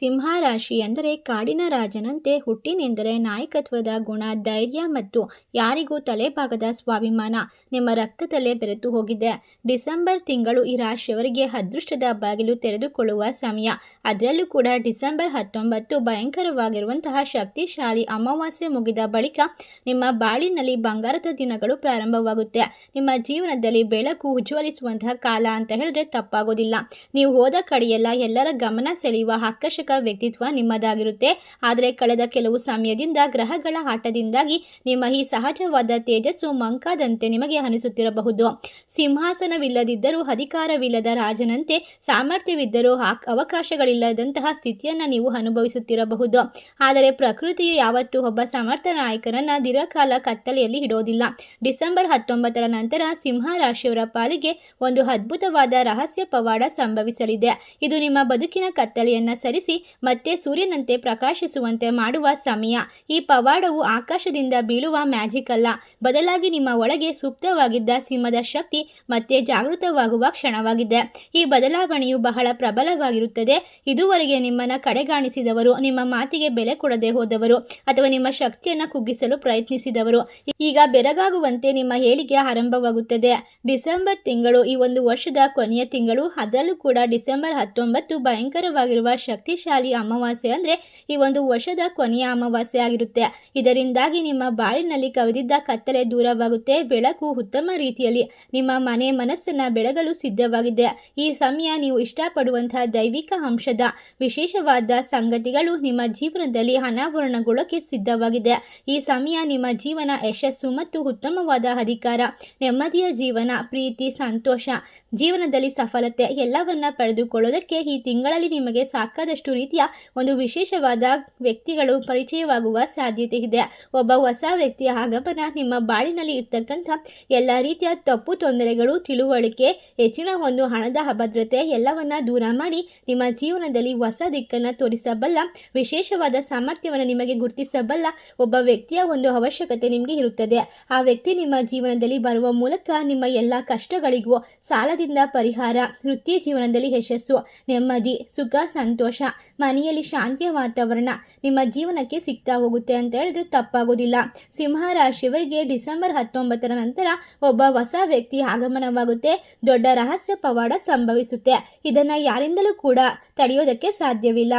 ಸಿಂಹ ರಾಶಿ ಎಂದರೆ ಕಾಡಿನ ರಾಜನಂತೆ ಹುಟ್ಟಿನೆಂದರೆ ನಾಯಕತ್ವದ ಗುಣ, ಧೈರ್ಯ ಮತ್ತು ಯಾರಿಗೂ ತಲೆಬಾಗದ ಸ್ವಾಭಿಮಾನ. ನಿಮ್ಮ ರಕ್ತದಲ್ಲೇ ಬೆರೆತು ಹೋಗಿದೆ. ಡಿಸೆಂಬರ್ ತಿಂಗಳು ಈ ರಾಶಿಯವರಿಗೆ ಅದೃಷ್ಟದ ಬಾಗಿಲು ತೆರೆದುಕೊಳ್ಳುವ ಸಮಯ. ಅದರಲ್ಲೂ ಕೂಡ ಡಿಸೆಂಬರ್ ಹತ್ತೊಂಬತ್ತು ಭಯಂಕರವಾಗಿರುವಂತಹ ಶಕ್ತಿಶಾಲಿ ಅಮಾವಾಸ್ಯೆ ಮುಗಿದ ಬಳಿಕ ನಿಮ್ಮ ಬಾಳಿನಲ್ಲಿ ಬಂಗಾರದ ದಿನಗಳು ಪ್ರಾರಂಭವಾಗುತ್ತೆ. ನಿಮ್ಮ ಜೀವನದಲ್ಲಿ ಬೆಳಕು ಉಜ್ವಲಿಸುವಂತಹ ಕಾಲ ಅಂತ ಹೇಳಿದ್ರೆ ತಪ್ಪಾಗೋದಿಲ್ಲ. ನೀವು ಹೋದ ಕಡೆಯೆಲ್ಲ ಎಲ್ಲರ ಗಮನ ಸೆಳೆಯುವ ಆಕರ್ಷಕ ವ್ಯಕ್ತಿತ್ವ ನಿಮ್ಮದಾಗಿರುತ್ತೆ. ಆದರೆ ಕಳೆದ ಕೆಲವು ಸಮಯದಿಂದ ಗ್ರಹಗಳ ಆಟದಿಂದಾಗಿ ನಿಮ್ಮ ಈ ಸಹಜವಾದ ತೇಜಸ್ಸು ಮಂಕಾದಂತೆ ನಿಮಗೆ ಅನಿಸುತ್ತಿರಬಹುದು. ಸಿಂಹಾಸನವಿಲ್ಲದಿದ್ದರೂ, ಅಧಿಕಾರವಿಲ್ಲದ ರಾಜನಂತೆ ಸಾಮರ್ಥ್ಯವಿದ್ದರೂ ಅವಕಾಶಗಳಿಲ್ಲದಂತಹ ಸ್ಥಿತಿಯನ್ನು ನೀವು ಅನುಭವಿಸುತ್ತಿರಬಹುದು. ಆದರೆ ಪ್ರಕೃತಿಯು ಯಾವತ್ತೂ ಒಬ್ಬ ಸಮರ್ಥ ನಾಯಕನನ್ನ ದೀರ್ಘಕಾಲ ಕತ್ತಲೆಯಲ್ಲಿ ಇಡೋದಿಲ್ಲ. ಡಿಸೆಂಬರ್ ಹತ್ತೊಂಬತ್ತರ ನಂತರ ಸಿಂಹ ರಾಶಿಯವರ ಪಾಲಿಗೆ ಒಂದು ಅದ್ಭುತವಾದ ರಹಸ್ಯ ಪವಾಡ ಸಂಭವಿಸಲಿದೆ. ಇದು ನಿಮ್ಮ ಬದುಕಿನ ಕತ್ತಲೆಯನ್ನ ಸರಿಸಿ ಮತ್ತೆ ಸೂರ್ಯನಂತೆ ಪ್ರಕಾಶಿಸುವಂತೆ ಮಾಡುವ ಸಮಯ. ಈ ಪವಾಡವು ಆಕಾಶದಿಂದ ಬೀಳುವ ಮ್ಯಾಜಿಕ್ ಅಲ್ಲ. ಬದಲಾಗಿ ನಿಮ್ಮ ಒಳಗೆ ಸೂಕ್ತವಾಗಿದ್ದ ಸಿಂಹದ ಶಕ್ತಿ ಮತ್ತೆ ಜಾಗೃತವಾಗುವ ಕ್ಷಣವಾಗಿದೆ. ಈ ಬದಲಾವಣೆಯು ಬಹಳ ಪ್ರಬಲವಾಗಿರುತ್ತದೆ. ಇದುವರೆಗೆ ನಿಮ್ಮನ್ನ ಕಡೆಗಾಣಿಸಿದವರು, ನಿಮ್ಮ ಮಾತಿಗೆ ಬೆಲೆ ಕೊಡದೆ ಹೋದವರು, ಅಥವಾ ನಿಮ್ಮ ಶಕ್ತಿಯನ್ನು ಕುಗ್ಗಿಸಲು ಪ್ರಯತ್ನಿಸಿದವರು. ಈಗ ಬೆರಗಾಗುವಂತೆ ನಿಮ್ಮ ಹೇಳಿಕೆ ಆರಂಭವಾಗುತ್ತದೆ. ಡಿಸೆಂಬರ್ ತಿಂಗಳು ಈ ಒಂದು ವರ್ಷದ ಕೊನೆಯ ತಿಂಗಳು. ಅದರಲ್ಲೂ ಕೂಡ ಡಿಸೆಂಬರ್ ಹತ್ತೊಂಬತ್ತು ಭಯಂಕರವಾಗಿರುವ ಶಕ್ತಿಶಾಲಿ ಅಮಾವಾಸ್ಯೆ ಅಂದರೆ ಈ ಒಂದು ವರ್ಷದ ಕೊನೆಯ ಅಮಾವಾಸ್ಯೆ ಆಗಿರುತ್ತೆ. ಇದರಿಂದಾಗಿ ನಿಮ್ಮ ಬಾಳಿನಲ್ಲಿ ಕವಿದಿದ್ದ ಕತ್ತಲೆ ದೂರವಾಗುತ್ತೆ. ಬೆಳಕು ಉತ್ತಮ ರೀತಿಯಲ್ಲಿ ನಿಮ್ಮ ಮನೆ ಮನಸ್ಸನ್ನು ಬೆಳಗಲು ಸಿದ್ಧವಾಗಿದೆ. ಈ ಸಮಯ ನೀವು ಇಷ್ಟಪಡುವಂತಹ ದೈವಿಕ ಅಂಶದ ವಿಶೇಷವಾದ ಸಂಗತಿಗಳು ನಿಮ್ಮ ಜೀವನದಲ್ಲಿ ಅನಾವರಣಗೊಳ್ಳೋಕೆ ಸಿದ್ಧವಾಗಿದೆ. ಈ ಸಮಯ ನಿಮ್ಮ ಜೀವನ ಯಶಸ್ಸು ಮತ್ತು ಉತ್ತಮವಾದ ಅಧಿಕಾರ, ನೆಮ್ಮದಿಯ ಜೀವನ, ಪ್ರೀತಿ, ಸಂತೋಷ, ಜೀವನದಲ್ಲಿ ಸಫಲತೆ ಎಲ್ಲವನ್ನ ಪಡೆದುಕೊಳ್ಳೋದಕ್ಕೆ ಈ ತಿಂಗಳಲ್ಲಿ ನಿಮಗೆ ಸಾಕಾದಷ್ಟು ರೀತಿಯ ಒಂದು ವಿಶೇಷವಾದ ವ್ಯಕ್ತಿಗಳು ಪರಿಚಯವಾಗುವ ಸಾಧ್ಯತೆ ಇದೆ. ಒಬ್ಬ ಹೊಸ ವ್ಯಕ್ತಿಯ ಆಗಮನ ನಿಮ್ಮ ಬಾಳಿನಲ್ಲಿ ಇರ್ತಕ್ಕಂಥ ಎಲ್ಲ ರೀತಿಯ ತಪ್ಪು ತೊಂದರೆಗಳು, ತಿಳುವಳಿಕೆ, ಹೆಚ್ಚಿನ ಒಂದು ಹಣದ ಅಭದ್ರತೆ ಎಲ್ಲವನ್ನ ದೂರ ಮಾಡಿ ನಿಮ್ಮ ಜೀವನದಲ್ಲಿ ಹೊಸ ದಿಕ್ಕನ್ನು ತೋರಿಸಬಲ್ಲ, ವಿಶೇಷವಾದ ಸಾಮರ್ಥ್ಯವನ್ನು ನಿಮಗೆ ಗುರುತಿಸಬಲ್ಲ ಒಬ್ಬ ವ್ಯಕ್ತಿಯ ಒಂದು ಅವಶ್ಯಕತೆ ನಿಮಗೆ ಇರುತ್ತದೆ. ಆ ವ್ಯಕ್ತಿ ನಿಮ್ಮ ಜೀವನದಲ್ಲಿ ಬರುವ ಮೂಲಕ ನಿಮ್ಮ ಎಲ್ಲ ಕಷ್ಟಗಳಿಗೂ ಸಾಲದಿಂದ ಪರಿಹಾರ, ವೃತ್ತಿ ಜೀವನದಲ್ಲಿ ಯಶಸ್ಸು, ನೆಮ್ಮದಿ, ಸುಖ, ಸಂತೋಷ ಮನೆಯಲ್ಲಿ ಶಾಂತಿಯ ವಾತಾವರಣ ನಿಮ್ಮ ಜೀವನಕ್ಕೆ ಸಿಗ್ತಾ ಹೋಗುತ್ತೆ ಅಂತ ಹೇಳಿದ್ರೆ ತಪ್ಪಾಗೋದಿಲ್ಲ. ಸಿಂಹ ರಾಶಿಯವರಿಗೆ ಡಿಸೆಂಬರ್ ಹತ್ತೊಂಬತ್ತರ ನಂತರ ಒಬ್ಬ ಹೊಸ ವ್ಯಕ್ತಿ ಆಗಮನವಾಗುತ್ತೆ. ದೊಡ್ಡ ರಹಸ್ಯ ಪವಾಡ ಸಂಭವಿಸುತ್ತೆ. ಇದನ್ನ ಯಾರಿಂದಲೂ ಕೂಡ ತಡೆಯೋದಕ್ಕೆ ಸಾಧ್ಯವಿಲ್ಲ.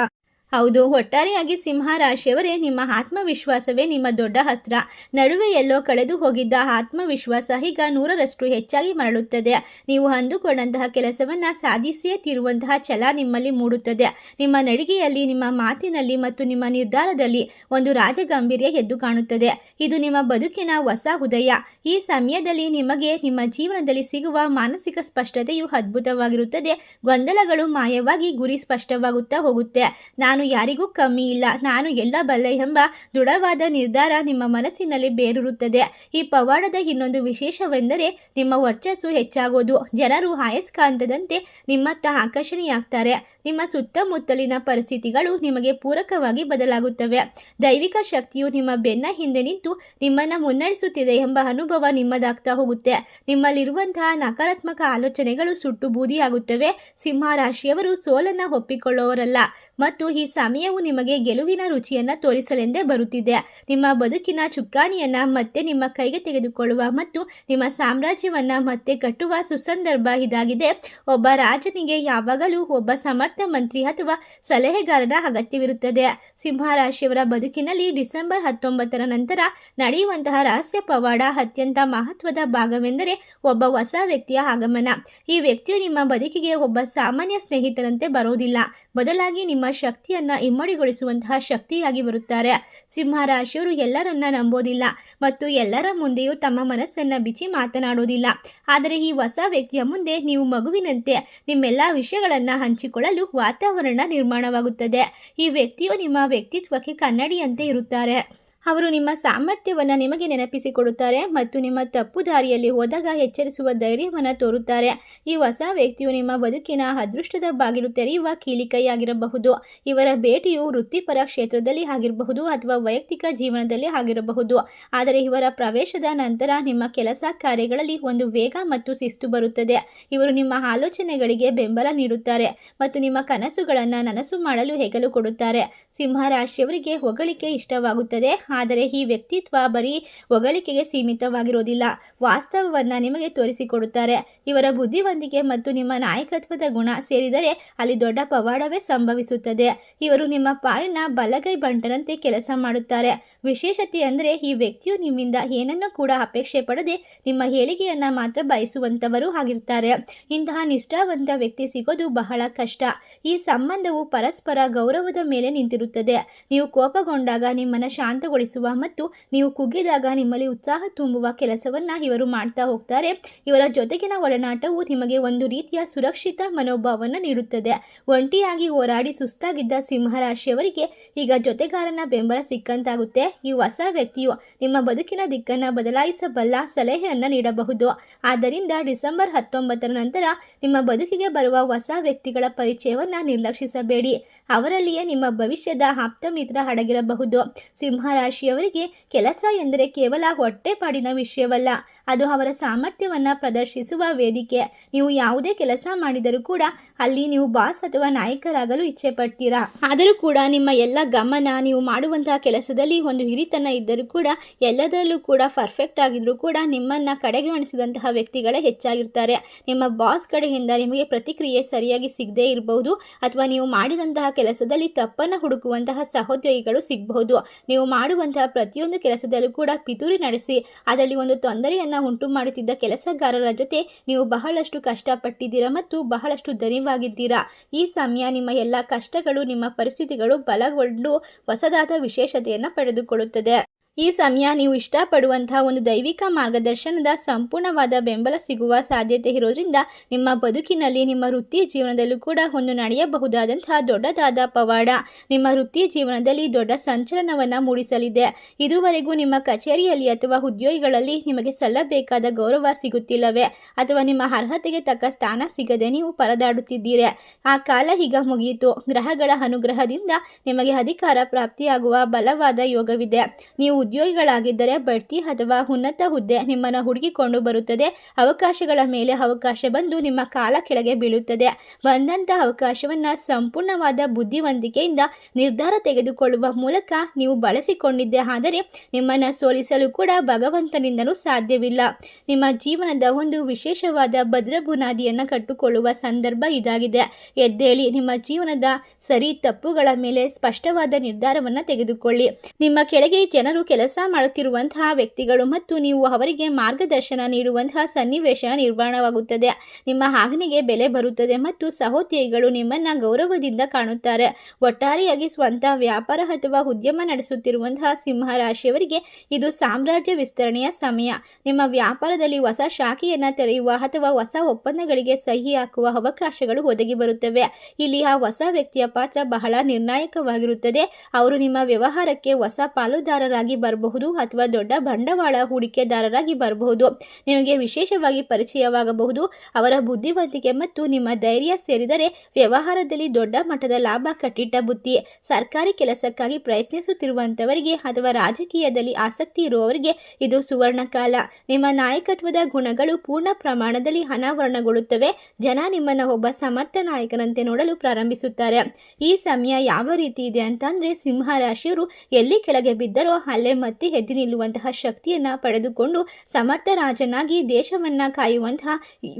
ಹೌದು, ಒಟ್ಟಾರೆಯಾಗಿ ಸಿಂಹ ರಾಶಿಯವರೇ, ನಿಮ್ಮ ಆತ್ಮವಿಶ್ವಾಸವೇ ನಿಮ್ಮ ದೊಡ್ಡ ಅಸ್ತ್ರ. ನಡುವೆ ಎಲ್ಲೋ ಕಳೆದು ಹೋಗಿದ್ದ ಆತ್ಮವಿಶ್ವಾಸ ಈಗ ನೂರರಷ್ಟು ಹೆಚ್ಚಾಗಿ ಮರಳುತ್ತದೆ. ನೀವು ಅಂದುಕೊಂಡಂತಹ ಕೆಲಸವನ್ನ ಸಾಧಿಸಿಯೇ ತೀರುವಂತಹ ಛಲ ನಿಮ್ಮಲ್ಲಿ ಮೂಡುತ್ತದೆ. ನಿಮ್ಮ ನಡಿಗೆಯಲ್ಲಿ, ನಿಮ್ಮ ಮಾತಿನಲ್ಲಿ ಮತ್ತು ನಿಮ್ಮ ನಿರ್ಧಾರದಲ್ಲಿ ಒಂದು ರಾಜಗಾಂಭೀರ್ಯ ಎದ್ದು ಕಾಣುತ್ತದೆ. ಇದು ನಿಮ್ಮ ಬದುಕಿನ ಹೊಸ ಉದಯ. ಈ ಸಮಯದಲ್ಲಿ ನಿಮಗೆ ನಿಮ್ಮ ಜೀವನದಲ್ಲಿ ಸಿಗುವ ಮಾನಸಿಕ ಸ್ಪಷ್ಟತೆಯು ಅದ್ಭುತವಾಗಿರುತ್ತದೆ. ಗೊಂದಲಗಳು ಮಾಯವಾಗಿ ಗುರಿ ಸ್ಪಷ್ಟವಾಗುತ್ತಾ ಹೋಗುತ್ತೆ. ನಾನು ಯಾರಿಗೂ ಕಮ್ಮಿ ಇಲ್ಲ. ನಾನು ಎಲ್ಲ ಬಲ್ಲೆ ಎಂಬ ದೃಢವಾದ ನಿರ್ಧಾರ ನಿಮ್ಮ ಮನಸ್ಸಿನಲ್ಲಿ ಬೇರೂರುತ್ತದೆ. ಈ ಪವಾಡದ ಇನ್ನೊಂದು ವಿಶೇಷವೆಂದರೆ ನಿಮ್ಮ ವರ್ಚಸ್ಸು ಹೆಚ್ಚಾಗೋದು. ಜನರು ಆಯಸ್ಕಾಂತದಂತೆ ನಿಮ್ಮತ್ತ ಆಕರ್ಷಣೆಯಾಗ್ತಾರೆ. ನಿಮ್ಮ ಸುತ್ತಮುತ್ತಲಿನ ಪರಿಸ್ಥಿತಿಗಳು ನಿಮಗೆ ಪೂರಕವಾಗಿ ಬದಲಾಗುತ್ತವೆ. ದೈವಿಕ ಶಕ್ತಿಯು ನಿಮ್ಮ ಬೆನ್ನ ಹಿಂದೆ ನಿಂತು ನಿಮ್ಮನ್ನು ಮುನ್ನಡೆಸುತ್ತಿದೆ ಎಂಬ ಅನುಭವ ನಿಮ್ಮದಾಗ್ತಾ ಹೋಗುತ್ತೆ. ನಿಮ್ಮಲ್ಲಿರುವಂತಹ ನಕಾರಾತ್ಮಕ ಆಲೋಚನೆಗಳು ಸುಟ್ಟು ಬೂದಿಯಾಗುತ್ತವೆ. ಸಿಂಹ ರಾಶಿಯವರು ಸೋಲನ್ನು ಒಪ್ಪಿಕೊಳ್ಳುವವರಲ್ಲ ಮತ್ತು ಈ ಸಮಯವು ನಿಮಗೆ ಗೆಲುವಿನ ರುಚಿಯನ್ನು ತೋರಿಸಲೆಂದೇ ಬರುತ್ತಿದೆ. ನಿಮ್ಮ ಬದುಕಿನ ಚುಕ್ಕಾಣಿಯನ್ನ ಮತ್ತೆ ನಿಮ್ಮ ಕೈಗೆ ತೆಗೆದುಕೊಳ್ಳುವ ಮತ್ತು ನಿಮ್ಮ ಸಾಮ್ರಾಜ್ಯವನ್ನ ಮತ್ತೆ ಕಟ್ಟುವ ಸುಸಂದರ್ಭ ಇದಾಗಿದೆ. ಒಬ್ಬ ರಾಜನಿಗೆ ಯಾವಾಗಲೂ ಒಬ್ಬ ಸಮರ್ಥ ಮಂತ್ರಿ ಅಥವಾ ಸಲಹೆಗಾರನ ಅಗತ್ಯವಿರುತ್ತದೆ. ಸಿಂಹ ರಾಶಿಯವರ ಬದುಕಿನಲ್ಲಿ ಡಿಸೆಂಬರ್ ಹತ್ತೊಂಬತ್ತರ ನಂತರ ನಡೆಯುವಂತಹ ರಹಸ್ಯ ಪವಾಡ ಅತ್ಯಂತ ಮಹತ್ವದ ಭಾಗವೆಂದರೆ ಒಬ್ಬ ಹೊಸ ವ್ಯಕ್ತಿಯ ಆಗಮನ. ಈ ವ್ಯಕ್ತಿಯು ನಿಮ್ಮ ಬದುಕಿಗೆ ಒಬ್ಬ ಸಾಮಾನ್ಯ ಸ್ನೇಹಿತರಂತೆ ಬರೋದಿಲ್ಲ ಬದಲಾಗಿ ನಿಮ್ಮ ಶಕ್ತಿಯನ್ನ ಇಮ್ಮಡಿಗೊಳಿಸುವಂತಹ ಶಕ್ತಿಯಾಗಿ ಬರುತ್ತಾರೆ. ಸಿಂಹ ರಾಶಿಯವರು ಎಲ್ಲರನ್ನ ನಂಬೋದಿಲ್ಲ ಮತ್ತು ಎಲ್ಲರ ಮುಂದೆಯೂ ತಮ್ಮ ಮನಸ್ಸನ್ನ ಬಿಚ್ಚಿ ಮಾತನಾಡೋದಿಲ್ಲ. ಆದರೆ ಈ ಹೊಸ ವ್ಯಕ್ತಿಯ ಮುಂದೆ ನೀವು ಮಗುವಿನಂತೆ ನಿಮ್ಮೆಲ್ಲ ವಿಷಯಗಳನ್ನು ಹಂಚಿಕೊಳ್ಳಲು ವಾತಾವರಣ ನಿರ್ಮಾಣವಾಗುತ್ತದೆ. ಈ ವ್ಯಕ್ತಿಯು ನಿಮ್ಮ ವ್ಯಕ್ತಿತ್ವಕ್ಕೆ ಕನ್ನಡಿಯಂತೆ ಇರುತ್ತಾರೆ. ಅವರು ನಿಮ್ಮ ಸಾಮರ್ಥ್ಯವನ್ನು ನಿಮಗೆ ನೆನಪಿಸಿಕೊಡುತ್ತಾರೆ ಮತ್ತು ನಿಮ್ಮ ತಪ್ಪು ದಾರಿಯಲ್ಲಿ ಹೋದಾಗ ಎಚ್ಚರಿಸುವ ಧೈರ್ಯವನ್ನು ತೋರುತ್ತಾರೆ. ಈ ಹೊಸ ವ್ಯಕ್ತಿಯು ನಿಮ್ಮ ಬದುಕಿನ ಅದೃಷ್ಟದ ಬಾಗಿಲು ತೆರೆಯುವ ಕೀಲಿಕೈಯಾಗಿರಬಹುದು. ಇವರ ಭೇಟಿಯು ವೃತ್ತಿಪರ ಕ್ಷೇತ್ರದಲ್ಲಿ ಆಗಿರಬಹುದು ಅಥವಾ ವೈಯಕ್ತಿಕ ಜೀವನದಲ್ಲಿ ಆಗಿರಬಹುದು. ಆದರೆ ಇವರ ಪ್ರವೇಶದ ನಂತರ ನಿಮ್ಮ ಕೆಲಸ ಕಾರ್ಯಗಳಲ್ಲಿ ಒಂದು ವೇಗ ಮತ್ತು ಶಿಸ್ತು ಬರುತ್ತದೆ. ಇವರು ನಿಮ್ಮ ಆಲೋಚನೆಗಳಿಗೆ ಬೆಂಬಲ ನೀಡುತ್ತಾರೆ ಮತ್ತು ನಿಮ್ಮ ಕನಸುಗಳನ್ನು ನನಸು ಮಾಡಲು ಹೆಗಲು ಕೊಡುತ್ತಾರೆ. ಸಿಂಹ ರಾಶಿಯವರಿಗೆ ಹೊಗಳಿಕೆ ಇಷ್ಟವಾಗುತ್ತದೆ. ಆದರೆ ಈ ವ್ಯಕ್ತಿತ್ವ ಬರೀ ಹೊಗಳಿಕೆಗೆ ಸೀಮಿತವಾಗಿರೋದಿಲ್ಲ. ವಾಸ್ತವವನ್ನು ನಿಮಗೆ ತೋರಿಸಿಕೊಡುತ್ತಾರೆ. ಇವರ ಬುದ್ಧಿವಂತಿಕೆ ಮತ್ತು ನಿಮ್ಮ ನಾಯಕತ್ವದ ಗುಣ ಸೇರಿದರೆ ಅಲ್ಲಿ ದೊಡ್ಡ ಪವಾಡವೇ ಸಂಭವಿಸುತ್ತದೆ. ಇವರು ನಿಮ್ಮ ಪಾಲಿನ ಬಲಗೈ ಬಂಟನಂತೆ ಕೆಲಸ ಮಾಡುತ್ತಾರೆ. ವಿಶೇಷತೆ ಅಂದರೆ ಈ ವ್ಯಕ್ತಿಯು ನಿಮ್ಮಿಂದ ಏನನ್ನು ಕೂಡ ಅಪೇಕ್ಷೆ ಪಡದೆ ನಿಮ್ಮ ಹೇಳಿಕೆಯನ್ನು ಮಾತ್ರ ಬಯಸುವಂತವರು ಆಗಿರ್ತಾರೆ. ಇಂತಹ ನಿಷ್ಠಾವಂತ ವ್ಯಕ್ತಿ ಸಿಗೋದು ಬಹಳ ಕಷ್ಟ. ಈ ಸಂಬಂಧವು ಪರಸ್ಪರ ಗೌರವದ ಮೇಲೆ ನಿಂತಿರುತ್ತದೆ. ನೀವು ಕೋಪಗೊಂಡಾಗ ನಿಮ್ಮನ್ನು ಶಾಂತಗೊಳಿಸುವ ಮತ್ತು ನೀವು ಕುಗ್ಗಿದಾಗ ನಿಮ್ಮಲ್ಲಿ ಉತ್ಸಾಹ ತುಂಬುವ ಕೆಲಸವನ್ನು ಇವರು ಮಾಡ್ತಾ ಹೋಗ್ತಾರೆ. ಇವರ ಜೊತೆಗಿನ ಒಡನಾಟವು ನಿಮಗೆ ಒಂದು ರೀತಿಯ ಸುರಕ್ಷಿತ ಮನೋಭಾವವನ್ನು ನೀಡುತ್ತದೆ. ಒಂಟಿಯಾಗಿ ಹೋರಾಡಿ ಸುಸ್ತಾಗಿದ್ದ ಸಿಂಹರಾಶಿಯವರಿಗೆ ಈಗ ಜೊತೆಗಾರನ ಬೆಂಬಲ ಸಿಕ್ಕಂತಾಗುತ್ತೆ. ಈ ಹೊಸ ವ್ಯಕ್ತಿಯು ನಿಮ್ಮ ಬದುಕಿನ ದಿಕ್ಕನ್ನು ಬದಲಾಯಿಸಬಲ್ಲ ಸಲಹೆಯನ್ನು ನೀಡಬಹುದು. ಆದ್ದರಿಂದ ಡಿಸೆಂಬರ್ ಹತ್ತೊಂಬತ್ತರ ನಂತರ ನಿಮ್ಮ ಬದುಕಿಗೆ ಬರುವ ಹೊಸ ವ್ಯಕ್ತಿಗಳ ಪರಿಚಯವನ್ನು ನಿರ್ಲಕ್ಷಿಸಬೇಡಿ. ಅವರಲ್ಲಿಯೇ ನಿಮ್ಮ ಭವಿಷ್ಯದ ಆಪ್ತ ಮಿತ್ರ ಅಡಗಿರಬಹುದು ಸಿಂಹರಾಶಿಯವರಿಗೆ ಕೆಲಸ ಎಂದರೆ ಕೇವಲ ಹೊಟ್ಟೆಪಾಡಿನ ವಿಷಯವಲ್ಲ. ಅದು ಅವರ ಸಾಮರ್ಥ್ಯವನ್ನು ಪ್ರದರ್ಶಿಸುವ ವೇದಿಕೆ. ನೀವು ಯಾವುದೇ ಕೆಲಸ ಮಾಡಿದರೂ ಕೂಡ ಅಲ್ಲಿ ನೀವು ಬಾಸ್ ಅಥವಾ ನಾಯಕರಾಗಲು ಇಚ್ಛೆ ಪಡ್ತೀರಾ ಆದರೂ ಕೂಡ ನಿಮ್ಮ ಎಲ್ಲ ಗಮನ ನೀವು ಮಾಡುವಂತಹ ಕೆಲಸದಲ್ಲಿ ಒಂದು ಹಿರಿತನ ಇದ್ದರೂ ಕೂಡ, ಎಲ್ಲದರಲ್ಲೂ ಕೂಡ ಪರ್ಫೆಕ್ಟ್ ಆಗಿದ್ರೂ ಕೂಡ ನಿಮ್ಮನ್ನು ಕಡೆಗಣಿಸಿದಂತಹ ವ್ಯಕ್ತಿಗಳೇ ಹೆಚ್ಚಾಗಿರ್ತಾರೆ. ನಿಮ್ಮ ಬಾಸ್ ಕಡೆಯಿಂದ ನಿಮಗೆ ಪ್ರತಿಕ್ರಿಯೆ ಸರಿಯಾಗಿ ಸಿಗದೇ ಇರಬಹುದು ಅಥವಾ ನೀವು ಮಾಡಿದಂತಹ ಕೆಲಸದಲ್ಲಿ ತಪ್ಪನ್ನು ಹುಡುಕುವಂತಹ ಸಹೋದ್ಯೋಗಿಗಳು ಸಿಗಬಹುದು ನೀವು ಮಾಡುವಂತಹ ಪ್ರತಿಯೊಂದು ಕೆಲಸದಲ್ಲೂ ಕೂಡ ಪಿತೂರಿ ನಡೆಸಿ, ಅದರಲ್ಲಿ ಒಂದು ತೊಂದರೆಯನ್ನು ಉಂಟು ಮಾಡುತ್ತಿದ್ದ ಕೆಲಸಗಾರರ ಜೊತೆ ನೀವು ಬಹಳಷ್ಟು ಕಷ್ಟಪಟ್ಟಿದ್ದೀರಾ ಮತ್ತು ಬಹಳಷ್ಟು ದನಿವಾಗಿದ್ದೀರಾ ಈ ಸಮಯ ನಿಮ್ಮ ಎಲ್ಲ ಕಷ್ಟಗಳು, ನಿಮ್ಮ ಪರಿಸ್ಥಿತಿಗಳು ಬಲಗೊಂಡು ಹೊಸದಾದ ವಿಶೇಷತೆಯನ್ನು ಪಡೆದುಕೊಳ್ಳುತ್ತದೆ. ಈ ಸಮಯ ನೀವು ಇಷ್ಟಪಡುವಂತಹ ಒಂದು ದೈವಿಕ ಮಾರ್ಗದರ್ಶನದ ಸಂಪೂರ್ಣವಾದ ಬೆಂಬಲ ಸಿಗುವ ಸಾಧ್ಯತೆ ಇರೋದ್ರಿಂದ ನಿಮ್ಮ ಬದುಕಿನಲ್ಲಿ ನಿಮ್ಮ ವೃತ್ತಿ ಜೀವನದಲ್ಲೂ ಕೂಡ ಒಂದು ನಡೆಯಬಹುದಾದಂತಹ ದೊಡ್ಡದಾದ ಪವಾಡ ನಿಮ್ಮ ವೃತ್ತಿ ಜೀವನದಲ್ಲಿ ದೊಡ್ಡ ಸಂಚಲನವನ್ನು ಮೂಡಿಸಲಿದೆ. ಇದುವರೆಗೂ ನಿಮ್ಮ ಕಚೇರಿಯಲ್ಲಿ ಅಥವಾ ಉದ್ಯೋಗಿಗಳಲ್ಲಿ ನಿಮಗೆ ಸಲ್ಲಬೇಕಾದ ಗೌರವ ಸಿಗುತ್ತಿಲ್ಲವೇ? ಅಥವಾ ನಿಮ್ಮ ಅರ್ಹತೆಗೆ ತಕ್ಕ ಸ್ಥಾನ ಸಿಗದೆ ನೀವು ಪರದಾಡುತ್ತಿದ್ದೀರಿ? ಆ ಕಾಲ ಈಗ ಮುಗಿಯಿತು. ಗ್ರಹಗಳ ಅನುಗ್ರಹದಿಂದ ನಿಮಗೆ ಅಧಿಕಾರ ಪ್ರಾಪ್ತಿಯಾಗುವ ಬಲವಾದ ಯೋಗವಿದೆ. ನೀವು ಉದ್ಯೋಗಿಗಳಾಗಿದ್ದರೆ ಬಡ್ತಿ ಅಥವಾ ಉನ್ನತ ಹುದ್ದೆ ನಿಮ್ಮನ್ನು ಹುಡುಕಿಕೊಂಡು ಬರುತ್ತದೆ. ಅವಕಾಶಗಳ ಮೇಲೆ ಅವಕಾಶ ಬಂದು ನಿಮ್ಮ ಕಾಲ ಕೆಳಗೆ ಬೀಳುತ್ತದೆ. ಬಂದಂಥ ಅವಕಾಶವನ್ನು ಸಂಪೂರ್ಣವಾದ ಬುದ್ಧಿವಂತಿಕೆಯಿಂದ ನಿರ್ಧಾರ ತೆಗೆದುಕೊಳ್ಳುವ ಮೂಲಕ ನೀವು ಬಳಸಿಕೊಂಡಿದ್ದೆ. ಆದರೆ ನಿಮ್ಮನ್ನು ಸೋಲಿಸಲು ಕೂಡ ಭಗವಂತನಿಂದಲೂ ಸಾಧ್ಯವಿಲ್ಲ. ನಿಮ್ಮ ಜೀವನದ ಒಂದು ವಿಶೇಷವಾದ ಭದ್ರ ಬುನಾದಿಯನ್ನು ಕಟ್ಟಿಕೊಳ್ಳುವ ಸಂದರ್ಭ ಇದಾಗಿದೆ. ಎದ್ದೇಳಿ ನಿಮ್ಮ ಜೀವನದ ಸರಿ ತಪ್ಪುಗಳ ಮೇಲೆ ಸ್ಪಷ್ಟವಾದ ನಿರ್ಧಾರವನ್ನು ತೆಗೆದುಕೊಳ್ಳಿ. ನಿಮ್ಮ ಕೆಳಗೆ ಜನರು ಕೆಲಸ ಮಾಡುತ್ತಿರುವಂತಹ ವ್ಯಕ್ತಿಗಳು ಮತ್ತು ನೀವು ಅವರಿಗೆ ಮಾರ್ಗದರ್ಶನ ನೀಡುವಂತಹ ಸನ್ನಿವೇಶ ನಿರ್ಮಾಣವಾಗುತ್ತದೆ. ನಿಮ್ಮ ಆಜ್ಞೆಗೆ ಬೆಲೆ ಬರುತ್ತದೆ ಮತ್ತು ಸಹೋದ್ಯೋಗಿಗಳು ನಿಮ್ಮನ್ನ ಗೌರವದಿಂದ ಕಾಣುತ್ತಾರೆ. ಒಟ್ಟಾರೆಯಾಗಿ ಸ್ವಂತ ವ್ಯಾಪಾರ ಅಥವಾ ಉದ್ಯಮ ನಡೆಸುತ್ತಿರುವಂತಹ ಸಿಂಹ ರಾಶಿಯವರಿಗೆ ಇದು ಸಾಮ್ರಾಜ್ಯ ವಿಸ್ತರಣೆಯ ಸಮಯ. ನಿಮ್ಮ ವ್ಯಾಪಾರದಲ್ಲಿ ಹೊಸ ಶಾಖೆಯನ್ನು ತೆರೆಯುವ ಅಥವಾ ಹೊಸ ಒಪ್ಪಂದಗಳಿಗೆ ಸಹಿ ಹಾಕುವ ಅವಕಾಶಗಳು ಒದಗಿ ಬರುತ್ತವೆ. ಇಲ್ಲಿ ಆ ಹೊಸ ವ್ಯಕ್ತಿಯ ಪಾತ್ರ ಬಹಳ ನಿರ್ಣಾಯಕವಾಗಿರುತ್ತದೆ. ಅವರು ನಿಮ್ಮ ವ್ಯವಹಾರಕ್ಕೆ ಹೊಸ ಪಾಲುದಾರರಾಗಿ ಬರಬಹುದು ಅಥವಾ ದೊಡ್ಡ ಬಂಡವಾಳ ಹೂಡಿಕೆದಾರರಾಗಿ ಬರಬಹುದು. ನಿಮಗೆ ವಿಶೇಷವಾಗಿ ಪರಿಚಯವಾಗಬಹುದು. ಅವರ ಬುದ್ಧಿವಂತಿಕೆ ಮತ್ತು ನಿಮ್ಮ ಧೈರ್ಯ ಸೇರಿದರೆ ವ್ಯವಹಾರದಲ್ಲಿ ದೊಡ್ಡ ಮಟ್ಟದ ಲಾಭ, ಕಟ್ಟಿಟ್ಟ ಬುತ್ತಿ ಸರ್ಕಾರಿ ಕೆಲಸಕ್ಕಾಗಿ ಪ್ರಯತ್ನಿಸುತ್ತಿರುವಂತವರಿಗೆ ಅಥವಾ ರಾಜಕೀಯದಲ್ಲಿ ಆಸಕ್ತಿ ಇರುವವರಿಗೆ ಇದು ಸುವರ್ಣ ಕಾಲ ನಿಮ್ಮ ನಾಯಕತ್ವದ ಗುಣಗಳು ಪೂರ್ಣ ಪ್ರಮಾಣದಲ್ಲಿ ಅನಾವರಣಗೊಳ್ಳುತ್ತವೆ. ಜನ ನಿಮ್ಮನ್ನು ಒಬ್ಬ ಸಮರ್ಥ ನಾಯಕನಂತೆ ನೋಡಲು ಪ್ರಾರಂಭಿಸುತ್ತಾರೆ. ಈ ಸಮಯ ಯಾವ ರೀತಿ ಇದೆ ಅಂತಂದ್ರೆ ಸಿಂಹ ರಾಶಿಯವರು ಎಲ್ಲಿ ಕೆಳಗೆ ಬಿದ್ದರೋ ಅಲ್ಲೇ ಮತ್ತೆ ಎದ್ದು ನಿಲ್ಲುವಂತಹ ಶಕ್ತಿಯನ್ನು ಪಡೆದುಕೊಂಡು ಸಮರ್ಥ ರಾಜನಾಗಿ ದೇಶವನ್ನು ಕಾಯುವಂತಹ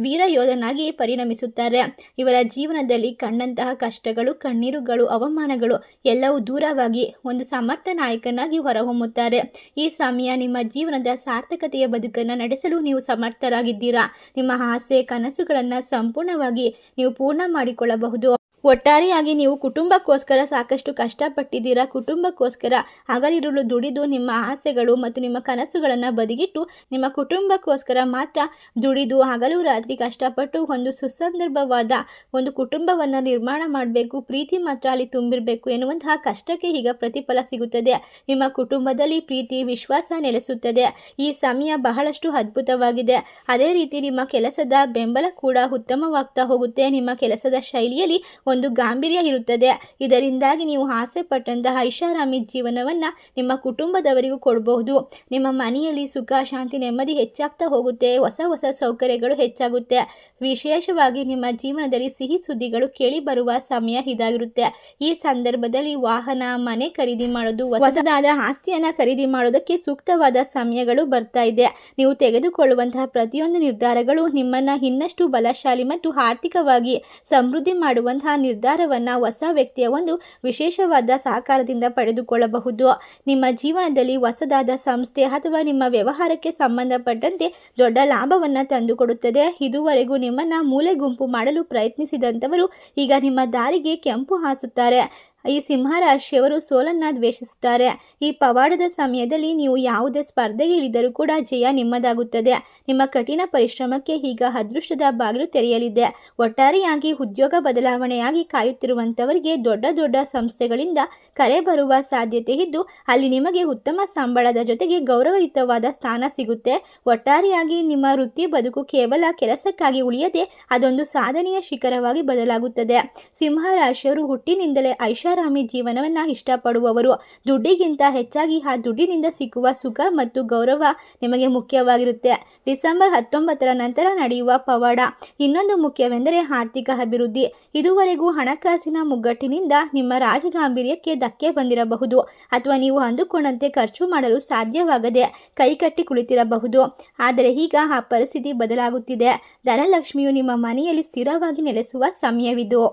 ವೀರ ಯೋಧನಾಗಿ ಪರಿಣಮಿಸುತ್ತಾರೆ. ಇವರ ಜೀವನದಲ್ಲಿ ಕಂಡಂತಹ ಕಷ್ಟಗಳು, ಕಣ್ಣೀರುಗಳು, ಅವಮಾನಗಳು ಎಲ್ಲವೂ ದೂರವಾಗಿ ಒಂದು ಸಮರ್ಥ ನಾಯಕನಾಗಿ ಹೊರಹೊಮ್ಮುತ್ತಾರೆ. ಈ ಸಮಯ ನಿಮ್ಮ ಜೀವನದ ಸಾರ್ಥಕತೆಯ ಬದುಕನ್ನು ನಡೆಸಲು ನೀವು ಸಮರ್ಥರಾಗಿದ್ದೀರಾ? ನಿಮ್ಮ ಆಸೆ, ಕನಸುಗಳನ್ನು ಸಂಪೂರ್ಣವಾಗಿ ನೀವು ಪೂರ್ಣ ಮಾಡಿಕೊಳ್ಳಬಹುದು. ಒಟ್ಟಾರೆಯಾಗಿ ನೀವು ಕುಟುಂಬಕ್ಕೋಸ್ಕರ ಸಾಕಷ್ಟು ಕಷ್ಟಪಟ್ಟಿದ್ದೀರಾ? ಕುಟುಂಬಕ್ಕೋಸ್ಕರ ಹಗಲಿರುಳು ದುಡಿದು ನಿಮ್ಮ ಆಸೆಗಳು ಮತ್ತು ನಿಮ್ಮ ಕನಸುಗಳನ್ನು ಬದಿಗಿಟ್ಟು ನಿಮ್ಮ ಕುಟುಂಬಕ್ಕೋಸ್ಕರ ಮಾತ್ರ ದುಡಿದು ಹಗಲು ರಾತ್ರಿ ಕಷ್ಟಪಟ್ಟು ಒಂದು ಸುಸಂದರ್ಭವಾದ ಒಂದು ಕುಟುಂಬವನ್ನು ನಿರ್ಮಾಣ ಮಾಡಬೇಕು, ಪ್ರೀತಿ ಮಾತ್ರ ಅಲ್ಲಿ ತುಂಬಿರಬೇಕು ಎನ್ನುವಂತಹ ಕಷ್ಟಕ್ಕೆ ಈಗ ಪ್ರತಿಫಲ ಸಿಗುತ್ತದೆ. ನಿಮ್ಮ ಕುಟುಂಬದಲ್ಲಿ ಪ್ರೀತಿ, ವಿಶ್ವಾಸ ನೆಲೆಸುತ್ತದೆ. ಈ ಸಮಯ ಬಹಳಷ್ಟು ಅದ್ಭುತವಾಗಿದೆ. ಅದೇ ರೀತಿ ನಿಮ್ಮ ಕೆಲಸದ ಬೆಂಬಲ ಕೂಡ ಉತ್ತಮವಾಗ್ತಾ ಹೋಗುತ್ತೆ. ನಿಮ್ಮ ಕೆಲಸದ ಶೈಲಿಯಲ್ಲಿ ಒಂದು ಗಾಂಭೀರ್ಯ ಇರುತ್ತದೆ. ಇದರಿಂದಾಗಿ ನೀವು ಆಸೆ ಪಟ್ಟಂತಹ ಐಷಾರಾಮಿ ಜೀವನವನ್ನು ನಿಮ್ಮ ಕುಟುಂಬದವರಿಗೂ ಕೊಡಬಹುದು. ನಿಮ್ಮ ಮನೆಯಲ್ಲಿ ಸುಖ, ಶಾಂತಿ, ನೆಮ್ಮದಿ ಹೆಚ್ಚಾಗ್ತಾ ಹೋಗುತ್ತೆ. ಹೊಸ ಹೊಸ ಸೌಕರ್ಯಗಳು ಹೆಚ್ಚಾಗುತ್ತೆ. ವಿಶೇಷವಾಗಿ ನಿಮ್ಮ ಜೀವನದಲ್ಲಿ ಸಿಹಿ ಸುದ್ದಿಗಳು ಕೇಳಿ ಬರುವ ಸಮಯ ಇದಾಗಿರುತ್ತೆ. ಈ ಸಂದರ್ಭದಲ್ಲಿ ವಾಹನ, ಮನೆ ಖರೀದಿ ಮಾಡೋದು, ಹೊಸದಾದ ಆಸ್ತಿಯನ್ನು ಖರೀದಿ ಮಾಡೋದಕ್ಕೆ ಸೂಕ್ತವಾದ ಸಮಯಗಳು ಬರ್ತಾ ಇದೆ. ನೀವು ತೆಗೆದುಕೊಳ್ಳುವಂತಹ ಪ್ರತಿಯೊಂದು ನಿರ್ಧಾರಗಳು ನಿಮ್ಮನ್ನು ಇನ್ನಷ್ಟು ಬಲಶಾಲಿ ಮತ್ತು ಆರ್ಥಿಕವಾಗಿ ಸಮೃದ್ಧಿ ಮಾಡುವಂತಹ ನಿರ್ಧಾರವನ್ನು ಹೊಸ ವ್ಯಕ್ತಿಯ ಒಂದು ವಿಶೇಷವಾದ ಸಹಕಾರದಿಂದ ಪಡೆದುಕೊಳ್ಳಬಹುದು. ನಿಮ್ಮ ಜೀವನದಲ್ಲಿ ಹೊಸದಾದ ಸಂಸ್ಥೆ ಅಥವಾ ನಿಮ್ಮ ವ್ಯವಹಾರಕ್ಕೆ ಸಂಬಂಧಪಟ್ಟಂತೆ ದೊಡ್ಡ ಲಾಭವನ್ನು ತಂದುಕೊಡುತ್ತದೆ. ಇದುವರೆಗೂ ನಿಮ್ಮನ್ನು ಮೂಲೆ ಗುಂಪು ಮಾಡಲು ಪ್ರಯತ್ನಿಸಿದಂಥವರು ಈಗ ನಿಮ್ಮ ದಾರಿಗೆ ಕೆಂಪು ಹಾಸುತ್ತಾರೆ. ಈ ಸಿಂಹರಾಶಿಯವರು ಸೋಲನ್ನ ದ್ವೇಷಿಸುತ್ತಾರೆ. ಈ ಪವಾಡದ ಸಮಯದಲ್ಲಿ ನೀವು ಯಾವುದೇ ಸ್ಪರ್ಧೆಗೆ ಇಳಿದರೂ ಕೂಡ ಜಯ ನಿಮ್ಮದಾಗುತ್ತದೆ. ನಿಮ್ಮ ಕಠಿಣ ಪರಿಶ್ರಮಕ್ಕೆ ಈಗ ಅದೃಷ್ಟದ ಬಾಗಿಲು ತೆರೆಯಲಿದೆ. ಒಟ್ಟಾರೆಯಾಗಿ ಉದ್ಯೋಗ ಬದಲಾವಣೆಯಾಗಿ ಕಾಯುತ್ತಿರುವಂತವರಿಗೆ ದೊಡ್ಡ ದೊಡ್ಡ ಸಂಸ್ಥೆಗಳಿಂದ ಕರೆ ಬರುವ ಸಾಧ್ಯತೆ ಇದ್ದು, ಅಲ್ಲಿ ನಿಮಗೆ ಉತ್ತಮ ಸಂಬಳದ ಜೊತೆಗೆ ಗೌರವಯುತವಾದ ಸ್ಥಾನ ಸಿಗುತ್ತೆ. ಒಟ್ಟಾರೆಯಾಗಿ ನಿಮ್ಮ ವೃತ್ತಿ ಬದುಕು ಕೇವಲ ಕೆಲಸಕ್ಕಾಗಿ ಉಳಿಯದೆ, ಅದೊಂದು ಸಾಧನೆಯ ಶಿಖರವಾಗಿ ಬದಲಾಗುತ್ತದೆ. ಸಿಂಹರಾಶಿಯವರು ಹುಟ್ಟಿನಿಂದಲೇ ಐಷಾರಾಮಿ ಜೀವನವನ್ನು ಇಷ್ಟಪಡುವವರು. ದುಡ್ಡಿಗಿಂತ ಹೆಚ್ಚಾಗಿ ಆ ದುಡ್ಡಿನಿಂದ ಸಿಕ್ಕುವ ಸುಖ ಮತ್ತು ಗೌರವ ನಿಮಗೆ ಮುಖ್ಯವಾಗಿರುತ್ತೆ. ಡಿಸೆಂಬರ್ ಹತ್ತೊಂಬತ್ತರ ನಂತರ ನಡೆಯುವ ಪವಾಡ. ಇನ್ನೊಂದು ಮುಖ್ಯವೆಂದರೆ ಆರ್ಥಿಕ ಅಭಿವೃದ್ಧಿ. ಇದುವರೆಗೂ ಹಣಕಾಸಿನ ಮುಗ್ಗಟ್ಟಿನಿಂದ ನಿಮ್ಮ ರಾಜಗಾಂಭೀರ್ಯಕ್ಕೆ ಧಕ್ಕೆ ಬಂದಿರಬಹುದು. ಅಥವಾ ನೀವು ಅಂದುಕೊಂಡಂತೆ ಖರ್ಚು ಮಾಡಲು ಸಾಧ್ಯವಾಗದೆ ಕೈಕಟ್ಟಿ ಕುಳಿತಿರಬಹುದು. ಆದರೆ ಈಗ ಆ ಪರಿಸ್ಥಿತಿ ಬದಲಾಗುತ್ತಿದೆ. ಧನಲಕ್ಷ್ಮಿಯು ನಿಮ್ಮ ಮನೆಯಲ್ಲಿ ಸ್ಥಿರವಾಗಿ ನೆಲೆಸುವ ಸಮಯವಿದು.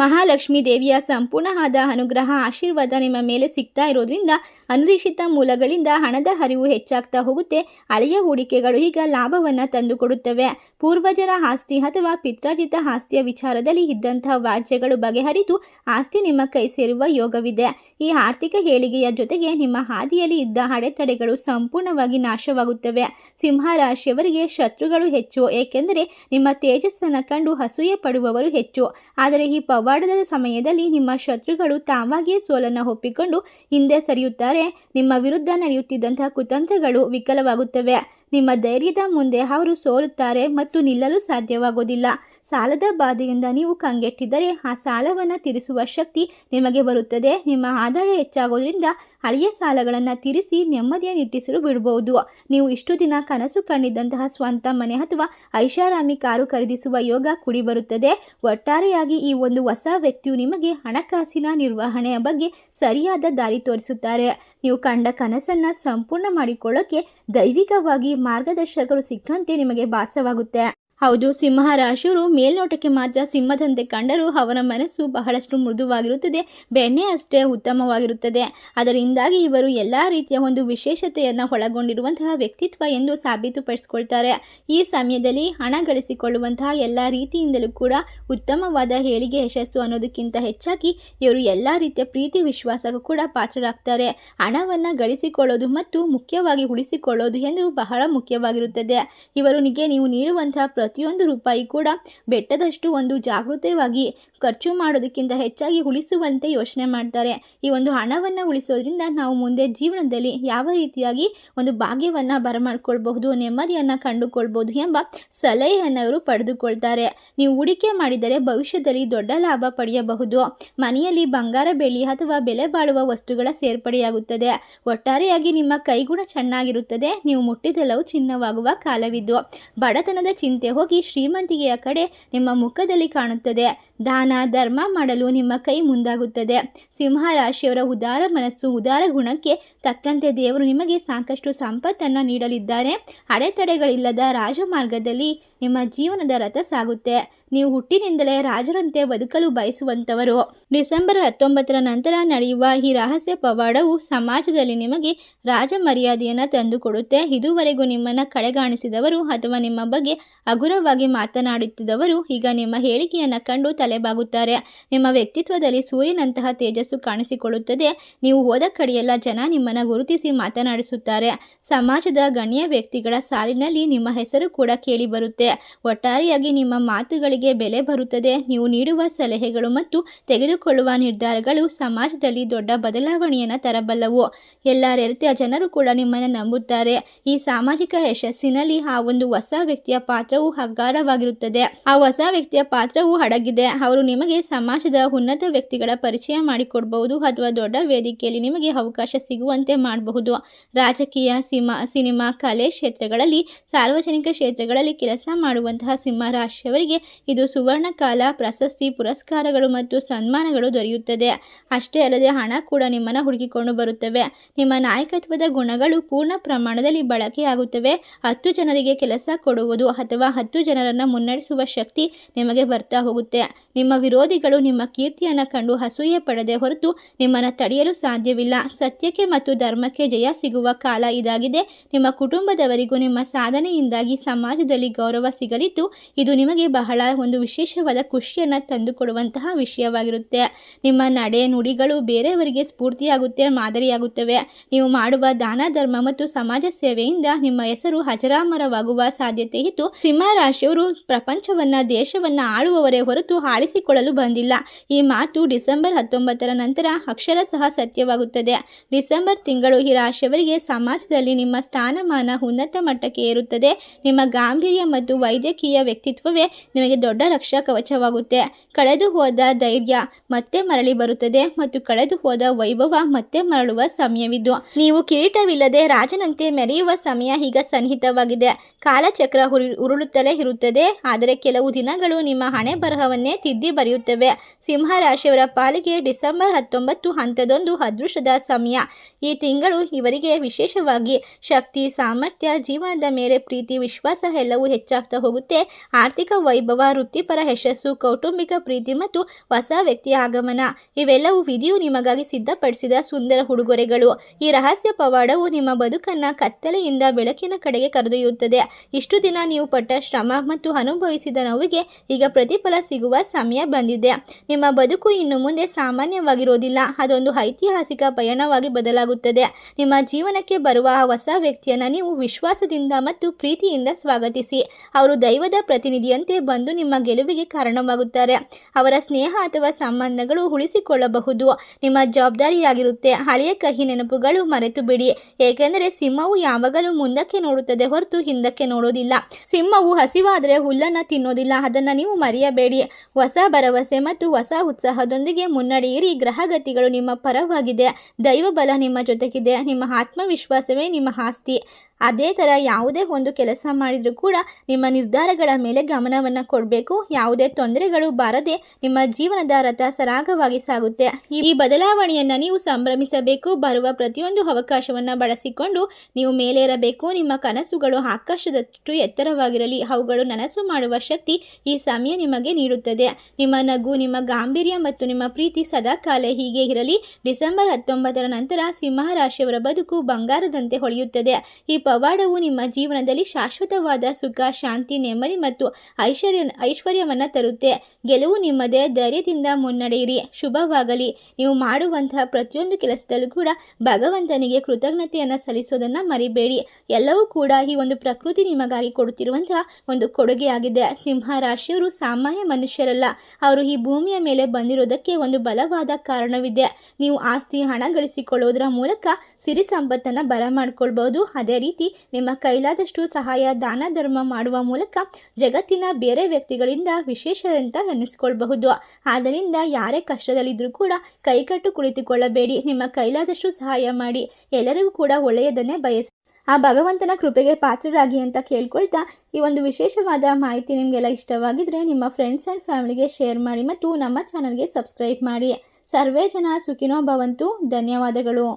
ಮಹಾಲಕ್ಷ್ಮೀ ದೇವಿಯ ಸಂಪೂರ್ಣವಾದ ಅನುಗ್ರಹ ಆಶೀರ್ವಾದ ನಿಮ್ಮ ಮೇಲೆ ಸಿಗ್ತಾ ಇರೋದ್ರಿಂದ ಅನಿರೀಕ್ಷಿತ ಮೂಲಗಳಿಂದ ಹಣದ ಹರಿವು ಹೆಚ್ಚಾಗ್ತಾ ಹೋಗುತ್ತೆ. ಹಳೆಯ ಹೂಡಿಕೆಗಳು ಈಗ ಲಾಭವನ್ನು ತಂದುಕೊಡುತ್ತವೆ. ಪೂರ್ವಜರ ಆಸ್ತಿ ಅಥವಾ ಪಿತ್ರಾರ್ಜಿತ ಆಸ್ತಿಯ ವಿಚಾರದಲ್ಲಿ ಇದ್ದಂತಹ ವ್ಯಾಜ್ಯಗಳು ಬಗೆಹರಿದು ಆಸ್ತಿ ನಿಮ್ಮ ಕೈ ಸೇರುವ ಯೋಗವಿದೆ. ಈ ಆರ್ಥಿಕ ಹೇಳಿಗೆಯ ಜೊತೆಗೆ ನಿಮ್ಮ ಹಾದಿಯಲ್ಲಿ ಇದ್ದ ಅಡೆತಡೆಗಳು ಸಂಪೂರ್ಣವಾಗಿ ನಾಶವಾಗುತ್ತವೆ. ಸಿಂಹರಾಶಿಯವರಿಗೆ ಶತ್ರುಗಳು ಹೆಚ್ಚು, ಏಕೆಂದರೆ ನಿಮ್ಮ ತೇಜಸ್ಸನ್ನು ಕಂಡು ಅಸೂಯೆ ಪಡುವವರು ಹೆಚ್ಚು. ಆದರೆ ಈ ಪವಾಡದ ಸಮಯದಲ್ಲಿ ನಿಮ್ಮ ಶತ್ರುಗಳು ತಾವಾಗಿಯೇ ಸೋಲನ್ನು ಒಪ್ಪಿಕೊಂಡು ಹಿಂದೆ ಸರಿಯುತ್ತಾರೆ. ನಿಮ್ಮ ವಿರುದ್ಧ ನಡೆಯುತ್ತಿದ್ದಂತಹ ಕುತಂತ್ರಗಳು ವಿಫಲವಾಗುತ್ತವೆ ನಿಮ್ಮ ಧೈರ್ಯದ ಮುಂದೆ ಅವರು ಸೋಲುತ್ತಾರೆ ಮತ್ತು ನಿಲ್ಲಲು ಸಾಧ್ಯವಾಗೋದಿಲ್ಲ ಸಾಲದ ಬಾಧೆಯಿಂದ ನೀವು ಕಂಗೆಟ್ಟಿದ್ದರೆ ಆ ಸಾಲವನ್ನು ತೀರಿಸುವ ಶಕ್ತಿ ನಿಮಗೆ ಬರುತ್ತದೆ. ನಿಮ್ಮ ಆದಾಯ ಹೆಚ್ಚಾಗೋದ್ರಿಂದ ಹಳೆಯ ಸಾಲಗಳನ್ನು ತೀರಿಸಿ ನೆಮ್ಮದಿಯ ನಿಟ್ಟಿಸಲು ಬಿಡಬಹುದು ನೀವು ಇಷ್ಟು ದಿನ ಕನಸು ಕಂಡಿದ್ದಂತಹ ಸ್ವಂತ ಮನೆ ಅಥವಾ ಐಷಾರಾಮಿ ಕಾರು ಖರೀದಿಸುವ ಯೋಗ ಕುಡಿ ಬರುತ್ತದೆ. ಒಟ್ಟಾರೆಯಾಗಿ ಈ ಒಂದು ಹೊಸ ವ್ಯಕ್ತಿಯು ನಿಮಗೆ ಹಣಕಾಸಿನ ನಿರ್ವಹಣೆಯ ಬಗ್ಗೆ ಸರಿಯಾದ ದಾರಿ ತೋರಿಸುತ್ತಾರೆ. ನೀವು ಕಂಡ ಕನಸನ್ನು ಸಂಪೂರ್ಣ ಮಾಡಿಕೊಳ್ಳೋಕೆ ದೈವಿಕವಾಗಿ ಮಾರ್ಗದರ್ಶಕರು ಸಿಕ್ಕಂತೆ ನಿಮಗೆ ಭಾಸವಾಗುತ್ತೆ. ಹೌದು ಸಿಂಹ ರಾಶಿಯವರು ಮೇಲ್ನೋಟಕ್ಕೆ ಮಾತ್ರ ಸಿಂಹದಂತೆ ಕಂಡರೂ ಅವರ ಮನಸ್ಸು ಬಹಳಷ್ಟು ಮೃದುವಾಗಿರುತ್ತದೆ, ಬೆಣ್ಣೆ ಅಷ್ಟೇ ಉತ್ತಮವಾಗಿರುತ್ತದೆ. ಅದರಿಂದಾಗಿ ಇವರು ಎಲ್ಲ ರೀತಿಯ ಒಂದು ವಿಶೇಷತೆಯನ್ನು ಒಳಗೊಂಡಿರುವಂತಹ ವ್ಯಕ್ತಿತ್ವ ಎಂದು ಸಾಬೀತುಪಡಿಸಿಕೊಳ್ತಾರೆ. ಈ ಸಮಯದಲ್ಲಿ ಹಣ ಗಳಿಸಿಕೊಳ್ಳುವಂತಹ ಎಲ್ಲ ರೀತಿಯಿಂದಲೂ ಕೂಡ ಉತ್ತಮವಾದ ಹೇಳಿಗೆ ಯಶಸ್ಸು ಅನ್ನೋದಕ್ಕಿಂತ ಹೆಚ್ಚಾಗಿ ಇವರು ಎಲ್ಲ ರೀತಿಯ ಪ್ರೀತಿ ವಿಶ್ವಾಸಕ್ಕೂ ಕೂಡ ಪಾತ್ರರಾಗ್ತಾರೆ. ಹಣವನ್ನು ಗಳಿಸಿಕೊಳ್ಳೋದು ಮತ್ತು ಮುಖ್ಯವಾಗಿ ಉಳಿಸಿಕೊಳ್ಳೋದು ಎಂದು ಬಹಳ ಮುಖ್ಯವಾಗಿರುತ್ತದೆ. ಇವರಿಗೆ ನೀವು ನೀಡುವಂತಹ ಪ್ರತಿಯೊಂದು ರೂಪಾಯಿ ಕೂಡ ಬೆಟ್ಟದಷ್ಟು ಒಂದು ಜಾಗೃತವಾಗಿ ಖರ್ಚು ಮಾಡೋದಕ್ಕಿಂತ ಹೆಚ್ಚಾಗಿ ಉಳಿಸುವಂತೆ ಯೋಚನೆ ಮಾಡ್ತಾರೆ. ಈ ಒಂದು ಹಣವನ್ನು ಉಳಿಸೋದ್ರಿಂದ ನಾವು ಮುಂದೆ ಜೀವನದಲ್ಲಿ ಯಾವ ರೀತಿಯಾಗಿ ಒಂದು ಭಾಗ್ಯವನ್ನು ಬರಮಾಡ್ಕೊಳ್ಬಹುದು, ನೆಮ್ಮದಿಯನ್ನು ಕಂಡುಕೊಳ್ಬಹುದು ಎಂಬ ಸಲಹೆಯನ್ನು ಅವರು ಪಡೆದುಕೊಳ್ತಾರೆ. ನೀವು ಹೂಡಿಕೆ ಮಾಡಿದರೆ ಭವಿಷ್ಯದಲ್ಲಿ ದೊಡ್ಡ ಲಾಭ ಪಡೆಯಬಹುದು. ಮನೆಯಲ್ಲಿ ಬಂಗಾರ ಬೆಳ್ಳಿ ಅಥವಾ ಬೆಲೆ ಬಾಳುವ ವಸ್ತುಗಳ ಸೇರ್ಪಡೆಯಾಗುತ್ತದೆ. ಒಟ್ಟಾರೆಯಾಗಿ ನಿಮ್ಮ ಕೈಗುಣ ಚೆನ್ನಾಗಿರುತ್ತದೆ. ನೀವು ಮುಟ್ಟಿದೆಲ್ಲವೂ ಚಿನ್ನವಾಗುವ ಕಾಲವಿದ್ದು. ಬಡತನದ ಚಿಂತೆ ಹೋಗಿ ಶ್ರೀಮಂತಿಗೆಯ ಕಡೆ ನಿಮ್ಮ ಮುಖದಲ್ಲಿ ಕಾಣುತ್ತದೆ. ದಾನ, ಧರ್ಮ ಮಾಡಲು ನಿಮ್ಮ ಕೈ ಮುಂದಾಗುತ್ತದೆ. ಸಿಂಹ ರಾಶಿಯವರ ಉದಾರ ಮನಸ್ಸು, ಉದಾರ ಗುಣಕ್ಕೆ ತಕ್ಕಂತೆ ದೇವರು ನಿಮಗೆ ಸಾಕಷ್ಟು ಸಂಪತ್ತನ್ನು ನೀಡಲಿದ್ದಾರೆ. ಅಡೆತಡೆಗಳಿಲ್ಲದ ರಾಜಮಾರ್ಗದಲ್ಲಿ ನಿಮ್ಮ ಜೀವನದ ರಥ ಸಾಗುತ್ತೆ. ನೀವು ಹುಟ್ಟಿನಿಂದಲೇ ರಾಜರಂತೆ ಬದುಕಲು ಬಯಸುವಂಥವರು. ಡಿಸೆಂಬರ್ ಹತ್ತೊಂಬತ್ತರ ನಂತರ ನಡೆಯುವ ಈ ರಹಸ್ಯ ಪವಾಡವು ಸಮಾಜದಲ್ಲಿ ನಿಮಗೆ ರಾಜ ಮರ್ಯಾದೆಯನ್ನು ತಂದುಕೊಡುತ್ತೆ. ಇದುವರೆಗೂ ನಿಮ್ಮನ್ನು ಕಡೆಗಾಣಿಸಿದವರು ಅಥವಾ ನಿಮ್ಮ ಬಗ್ಗೆ ಹಗುರವಾಗಿ ಮಾತನಾಡುತ್ತಿದ್ದವರು ಈಗ ನಿಮ್ಮ ಹೇಳಿಕೆಯನ್ನು ಕಂಡು ತಲೆಬಾಗುತ್ತಾರೆ. ನಿಮ್ಮ ವ್ಯಕ್ತಿತ್ವದಲ್ಲಿ ಸೂರ್ಯನಂತಹ ತೇಜಸ್ಸು ಕಾಣಿಸಿಕೊಳ್ಳುತ್ತದೆ. ನೀವು ಹೋದ ಕಡೆಯೆಲ್ಲ ಜನ ನಿಮ್ಮನ್ನು ಗುರುತಿಸಿ ಮಾತನಾಡಿಸುತ್ತಾರೆ. ಸಮಾಜದ ಗಣ್ಯ ವ್ಯಕ್ತಿಗಳ ಸಾಲಿನಲ್ಲಿ ನಿಮ್ಮ ಹೆಸರು ಕೂಡ ಕೇಳಿಬರುತ್ತೆ. ಒಟ್ಟಾರೆಯಾಗಿ ನಿಮ್ಮ ಮಾತುಗಳಿಗೆ ಬೆಲೆ ಬರುತ್ತದೆ. ನೀವು ನೀಡುವ ಸಲಹೆಗಳು ಮತ್ತು ತೆಗೆದುಕೊಳ್ಳುವ ನಿರ್ಧಾರಗಳು ಸಮಾಜದಲ್ಲಿ ದೊಡ್ಡ ಬದಲಾವಣೆಯನ್ನು ತರಬಲ್ಲವು. ಎಲ್ಲ ರೀತಿಯ ಜನರು ಕೂಡ ನಿಮ್ಮನ್ನು ನಂಬುತ್ತಾರೆ. ಈ ಸಾಮಾಜಿಕ ಯಶಸ್ಸಿನಲ್ಲಿ ಆ ಒಂದು ಹೊಸ ವ್ಯಕ್ತಿಯ ಪಾತ್ರವು ಹಗ್ಗಾರವಾಗಿರುತ್ತದೆ ಆ ಹೊಸ ವ್ಯಕ್ತಿಯ ಪಾತ್ರವು ಅಡಗಿದೆ ಅವರು ನಿಮಗೆ ಸಮಾಜದ ಉನ್ನತ ವ್ಯಕ್ತಿಗಳ ಪರಿಚಯ ಮಾಡಿಕೊಡಬಹುದು ಅಥವಾ ದೊಡ್ಡ ವೇದಿಕೆಯಲ್ಲಿ ನಿಮಗೆ ಅವಕಾಶ ಸಿಗುವಂತೆ ಮಾಡಬಹುದು. ರಾಜಕೀಯ, ಸಿಮಾ, ಸಿನಿಮಾ, ಕಲೆ ಕ್ಷೇತ್ರಗಳಲ್ಲಿ, ಸಾರ್ವಜನಿಕ ಕ್ಷೇತ್ರಗಳಲ್ಲಿ ಕೆಲಸ ಮಾಡುವಂತಹ ಸಿಂಹ ರಾಶಿಯವರಿಗೆ ಇದು ಸುವರ್ಣ ಕಾಲ ಪ್ರಶಸ್ತಿ, ಪುರಸ್ಕಾರಗಳು ಮತ್ತು ಸನ್ಮಾನಗಳು ದೊರೆಯುತ್ತದೆ. ಅಷ್ಟೇ ಅಲ್ಲದೆ ಹಣ ಕೂಡ ನಿಮ್ಮನ್ನು ಹುಡುಕಿಕೊಂಡು ಬರುತ್ತವೆ. ನಿಮ್ಮ ನಾಯಕತ್ವದ ಗುಣಗಳು ಪೂರ್ಣ ಪ್ರಮಾಣದಲ್ಲಿ ಬಳಕೆಯಾಗುತ್ತವೆ. ಹತ್ತು ಜನರಿಗೆ ಕೆಲಸ ಕೊಡುವುದು ಅಥವಾ ಹತ್ತು ಜನರನ್ನು ಮುನ್ನಡೆಸುವ ಶಕ್ತಿ ನಿಮಗೆ ಬರ್ತಾ ಹೋಗುತ್ತೆ. ನಿಮ್ಮ ವಿರೋಧಿಗಳು ನಿಮ್ಮ ಕೀರ್ತಿಯನ್ನು ಕಂಡು ಅಸೂಯೆ ಪಡದೆ ಹೊರತು ನಿಮ್ಮನ್ನು ತಡೆಯಲು ಸಾಧ್ಯವಿಲ್ಲ. ಸತ್ಯಕ್ಕೆ ಮತ್ತು ಧರ್ಮಕ್ಕೆ ಜಯ ಸಿಗುವ ಕಾಲ ಇದಾಗಿದೆ. ನಿಮ್ಮ ಕುಟುಂಬದವರಿಗೂ ನಿಮ್ಮ ಸಾಧನೆಯಿಂದಾಗಿ ಸಮಾಜದಲ್ಲಿ ಗೌರವ ಸಿಗಲಿದ್ದು, ಇದು ನಿಮಗೆ ಬಹಳ ಒಂದು ವಿಶೇಷವಾದ ಖುಷಿಯನ್ನು ತಂದುಕೊಡುವಂತಹ ವಿಷಯವಾಗಿರುತ್ತೆ. ನಿಮ್ಮ ನಡೆ ನುಡಿಗಳು ಬೇರೆಯವರಿಗೆ ಸ್ಫೂರ್ತಿಯಾಗುತ್ತೆ, ಮಾದರಿಯಾಗುತ್ತವೆ. ನೀವು ಮಾಡುವ ದಾನ, ಧರ್ಮ ಮತ್ತು ಸಮಾಜ ಸೇವೆಯಿಂದ ನಿಮ್ಮ ಹೆಸರು ಹಜರಾಮರವಾಗುವ ಸಾಧ್ಯತೆ ಇತ್ತು ಸಿಂಹ ರಾಶಿಯವರು ಪ್ರಪಂಚವನ್ನ, ದೇಶವನ್ನ ಆಳುವವರೇ ಹೊರತು ಆಳಿಸಿಕೊಳ್ಳಲು ಬಂದಿಲ್ಲ. ಈ ಮಾತು ಡಿಸೆಂಬರ್ ಹತ್ತೊಂಬತ್ತರ ನಂತರ ಅಕ್ಷರ ಸಹ ಸತ್ಯವಾಗುತ್ತದೆ. ಡಿಸೆಂಬರ್ ತಿಂಗಳು ಈ ರಾಶಿಯವರಿಗೆ ಸಮಾಜದಲ್ಲಿ ನಿಮ್ಮ ಸ್ಥಾನಮಾನ ಉನ್ನತ ಮಟ್ಟಕ್ಕೆ ಏರುತ್ತದೆ. ನಿಮ್ಮ ಗಾಂಭೀರ್ಯ ಮತ್ತು ವೈದ್ಯಕೀಯ ವ್ಯಕ್ತಿತ್ವವೇ ನಿಮಗೆ ರಕ್ಷಾ ಕವಚವಾಗುತ್ತೆ ಕಳೆದು ಹೋದ ಧೈರ್ಯ ಮತ್ತೆ ಮರಳಿ ಬರುತ್ತದೆ ಮತ್ತು ಕಳೆದು ಹೋದ ವೈಭವ ಮತ್ತೆ ಮರಳುವ ಸಮಯವಿದ್ದು ನೀವು ಕಿರೀಟವಿಲ್ಲದೆ ರಾಜನಂತೆ ಮೆರೆಯುವ ಸಮಯ ಈಗ ಸನ್ನಿಹಿತವಾಗಿದೆ. ಕಾಲಚಕ್ರ ಉರುಳುತ್ತಲೇ ಇರುತ್ತದೆ. ಆದರೆ ಕೆಲವು ದಿನಗಳು ನಿಮ್ಮ ಹಣೆ ಬರಹವನ್ನೇ ತಿದ್ದಿ ಬರೆಯುತ್ತವೆ. ಸಿಂಹರಾಶಿಯವರ ಪಾಲಿಗೆ ಡಿಸೆಂಬರ್ ಹತ್ತೊಂಬತ್ತು ಹಂತದೊಂದು ಅದೃಷ್ಟದ ಸಮಯ. ಈ ತಿಂಗಳು ಇವರಿಗೆ ವಿಶೇಷವಾಗಿ ಶಕ್ತಿ, ಸಾಮರ್ಥ್ಯ, ಜೀವನದ ಮೇಲೆ ಪ್ರೀತಿ, ವಿಶ್ವಾಸ ಎಲ್ಲವೂ ಹೆಚ್ಚಾಗ್ತಾ ಹೋಗುತ್ತೆ. ಆರ್ಥಿಕ ವೈಭವ ವೃತ್ತಿಪರ ಯಶಸ್ಸು, ಕೌಟುಂಬಿಕ ಪ್ರೀತಿ ಮತ್ತು ಹೊಸ ವ್ಯಕ್ತಿಯ ಆಗಮನ. ಇವೆಲ್ಲವೂ ವಿಧಿಯು ನಿಮಗಾಗಿ ಸಿದ್ಧಪಡಿಸಿದ ಸುಂದರ ಉಡುಗೊರೆಗಳು. ಈ ರಹಸ್ಯ ಪವಾಡವು ನಿಮ್ಮ ಬದುಕನ್ನ ಕತ್ತಲೆಯಿಂದ ಬೆಳಕಿನ ಕಡೆಗೆ ಕರೆದೊಯ್ಯುತ್ತದೆ. ಇಷ್ಟು ದಿನ ನೀವು ಪಟ್ಟ ಶ್ರಮ ಮತ್ತು ಅನುಭವಿಸಿದ ನೋವಿಗೆ ಈಗ ಪ್ರತಿಫಲ ಸಿಗುವ ಸಮಯ ಬಂದಿದೆ. ನಿಮ್ಮ ಬದುಕು ಇನ್ನು ಮುಂದೆ ಸಾಮಾನ್ಯವಾಗಿರೋದಿಲ್ಲ. ಅದೊಂದು ಐತಿಹಾಸಿಕ ಪಯಣವಾಗಿ ಬದಲಾಗುತ್ತದೆ. ನಿಮ್ಮ ಜೀವನಕ್ಕೆ ಬರುವ ಹೊಸ ವ್ಯಕ್ತಿಯನ್ನು ನೀವು ವಿಶ್ವಾಸದಿಂದ ಮತ್ತು ಪ್ರೀತಿಯಿಂದ ಸ್ವಾಗತಿಸಿ. ಅವರು ದೈವದ ಪ್ರತಿನಿಧಿಯಂತೆ ಬಂದು ನಿಮ್ಮ ಗೆಲುವಿಗೆ ಕಾರಣವಾಗುತ್ತಾರೆ. ಅವರ ಸ್ನೇಹ ಅಥವಾ ಸಂಬಂಧಗಳು ಉಳಿಸಿಕೊಳ್ಳಬಹುದು. ನಿಮ್ಮ ಜವಾಬ್ದಾರಿಯಾಗಿರುತ್ತೆ. ಹಳೆಯ ಕಹಿ ನೆನಪುಗಳು ಮರೆತು ಬಿಡಿ ಏಕೆಂದರೆ ಸಿಂಹವು ಯಾವಾಗಲೂ ಮುಂದಕ್ಕೆ ನೋಡುತ್ತದೆ ಹೊರತು ಹಿಂದಕ್ಕೆ ನೋಡೋದಿಲ್ಲ. ಸಿಂಹವು ಹಸಿವಾದರೆ ಹುಲ್ಲನ್ನು ತಿನ್ನೋದಿಲ್ಲ. ಅದನ್ನು ನೀವು ಮರೆಯಬೇಡಿ. ಹೊಸ ಭರವಸೆ ಮತ್ತು ಹೊಸ ಉತ್ಸಾಹದೊಂದಿಗೆ ಮುನ್ನಡೆಯಿರಿ. ಗ್ರಹಗತಿಗಳು ನಿಮ್ಮ ಪರವಾಗಿದೆ. ದೈವ ಬಲ ನಿಮ್ಮ ಜೊತೆಗಿದೆ. ನಿಮ್ಮ ಆತ್ಮವಿಶ್ವಾಸವೇ ನಿಮ್ಮ ಆಸ್ತಿ. ಅದೇ ಥರ ಯಾವುದೇ ಒಂದು ಕೆಲಸ ಮಾಡಿದರೂ ಕೂಡ ನಿಮ್ಮ ನಿರ್ಧಾರಗಳ ಮೇಲೆ ಗಮನವನ್ನು ಕೊಡಬೇಕು. ಯಾವುದೇ ತೊಂದರೆಗಳು ಬಾರದೆ ನಿಮ್ಮ ಜೀವನದ ರಥ ಸರಾಗವಾಗಿ ಸಾಗುತ್ತೆ. ಈ ಬದಲಾವಣೆಯನ್ನು ನೀವು ಸಂಭ್ರಮಿಸಬೇಕು. ಬರುವ ಪ್ರತಿಯೊಂದು ಅವಕಾಶವನ್ನು ಬಳಸಿಕೊಂಡು ನೀವು ಮೇಲೇರಬೇಕು. ನಿಮ್ಮ ಕನಸುಗಳು ಆಕಾಶದಷ್ಟು ಎತ್ತರವಾಗಿರಲಿ. ಅವುಗಳು ನನಸು ಮಾಡುವ ಶಕ್ತಿ ಈ ಸಮಯ ನಿಮಗೆ ನೀಡುತ್ತದೆ. ನಿಮ್ಮ ನಗು, ನಿಮ್ಮ ಗಾಂಭೀರ್ಯ ಮತ್ತು ನಿಮ್ಮ ಪ್ರೀತಿ ಸದಾಕಾಲ ಹೀಗೆ ಇರಲಿ. ಡಿಸೆಂಬರ್ ಹತ್ತೊಂಬತ್ತರ ನಂತರ ಸಿಂಹ ರಾಶಿಯವರ ಬದುಕು ಬಂಗಾರದಂತೆ ಹೊಳೆಯುತ್ತದೆ. ಈ ಪವಾಡವು ನಿಮ್ಮ ಜೀವನದಲ್ಲಿ ಶಾಶ್ವತವಾದ ಸುಖ, ಶಾಂತಿ, ನೆಮ್ಮದಿ ಮತ್ತು ಐಶ್ವರ್ಯ, ಐಶ್ವರ್ಯವನ್ನು ತರುತ್ತೆ. ಗೆಲುವು ನಿಮ್ಮದೇ ಧೈರ್ಯದಿಂದ ಮುನ್ನಡೆಯಿರಿ. ಶುಭವಾಗಲಿ. ನೀವು ಮಾಡುವಂತಹ ಪ್ರತಿಯೊಂದು ಕೆಲಸದಲ್ಲೂ ಕೂಡ ಭಗವಂತನಿಗೆ ಕೃತಜ್ಞತೆಯನ್ನು ಸಲ್ಲಿಸೋದನ್ನು ಮರಿಬೇಡಿ. ಎಲ್ಲವೂ ಕೂಡ ಈ ಒಂದು ಪ್ರಕೃತಿ ನಿಮಗಾಗಿ ಕೊಡುತ್ತಿರುವಂತಹ ಒಂದು ಕೊಡುಗೆಯಾಗಿದೆ. ಸಿಂಹ ರಾಶಿಯವರು ಸಾಮಾನ್ಯ ಮನುಷ್ಯರಲ್ಲ. ಅವರು ಈ ಭೂಮಿಯ ಮೇಲೆ ಬಂದಿರೋದಕ್ಕೆ ಒಂದು ಬಲವಾದ ಕಾರಣವಿದೆ. ನೀವು ಆಸ್ತಿ ಹಣ ಗಳಿಸಿಕೊಳ್ಳುವುದರ ಮೂಲಕ ಸಿರಿ ಸಂಪತ್ತನ್ನು ಬರಮಾಡಿಕೊಳ್ಬಹುದು. ಅದೇ ರೀತಿ ನಿಮ್ಮ ಕೈಲಾದಷ್ಟು ಸಹಾಯ, ದಾನ, ಧರ್ಮ ಮಾಡುವ ಮೂಲಕ ಜಗತ್ತಿನ ಬೇರೆ ವ್ಯಕ್ತಿಗಳಿಂದ ವಿಶೇಷ ಅಂತ ಅನ್ನಿಸ್ಕೊಳ್ಬಹುದು. ಆದ್ದರಿಂದ ಯಾರೇ ಕಷ್ಟದಲ್ಲಿದ್ದರೂ ಕೂಡ ಕೈಕಟ್ಟು ಕುಳಿತುಕೊಳ್ಳಬೇಡಿ. ನಿಮ್ಮ ಕೈಲಾದಷ್ಟು ಸಹಾಯ ಮಾಡಿ. ಎಲ್ಲರಿಗೂ ಕೂಡ ಒಳ್ಳೆಯದನ್ನೇ ಬಯಸಿ. ಆ ಭಗವಂತನ ಕೃಪೆಗೆ ಪಾತ್ರರಾಗಿ ಅಂತ ಕೇಳ್ಕೊಳ್ತಾ ಈ ಒಂದು ವಿಶೇಷವಾದ ಮಾಹಿತಿ ನಿಮಗೆಲ್ಲ ಇಷ್ಟವಾಗಿದ್ದರೆ ನಿಮ್ಮ ಫ್ರೆಂಡ್ಸ್ ಆ್ಯಂಡ್ ಫ್ಯಾಮಿಲಿಗೆ ಶೇರ್ ಮಾಡಿ ಮತ್ತು ನಮ್ಮ ಚಾನಲ್ಗೆ ಸಬ್ಸ್ಕ್ರೈಬ್ ಮಾಡಿ. ಸರ್ವೇ ಜನ ಸುಖಿನೋ ಭವಂತು. ಧನ್ಯವಾದಗಳು.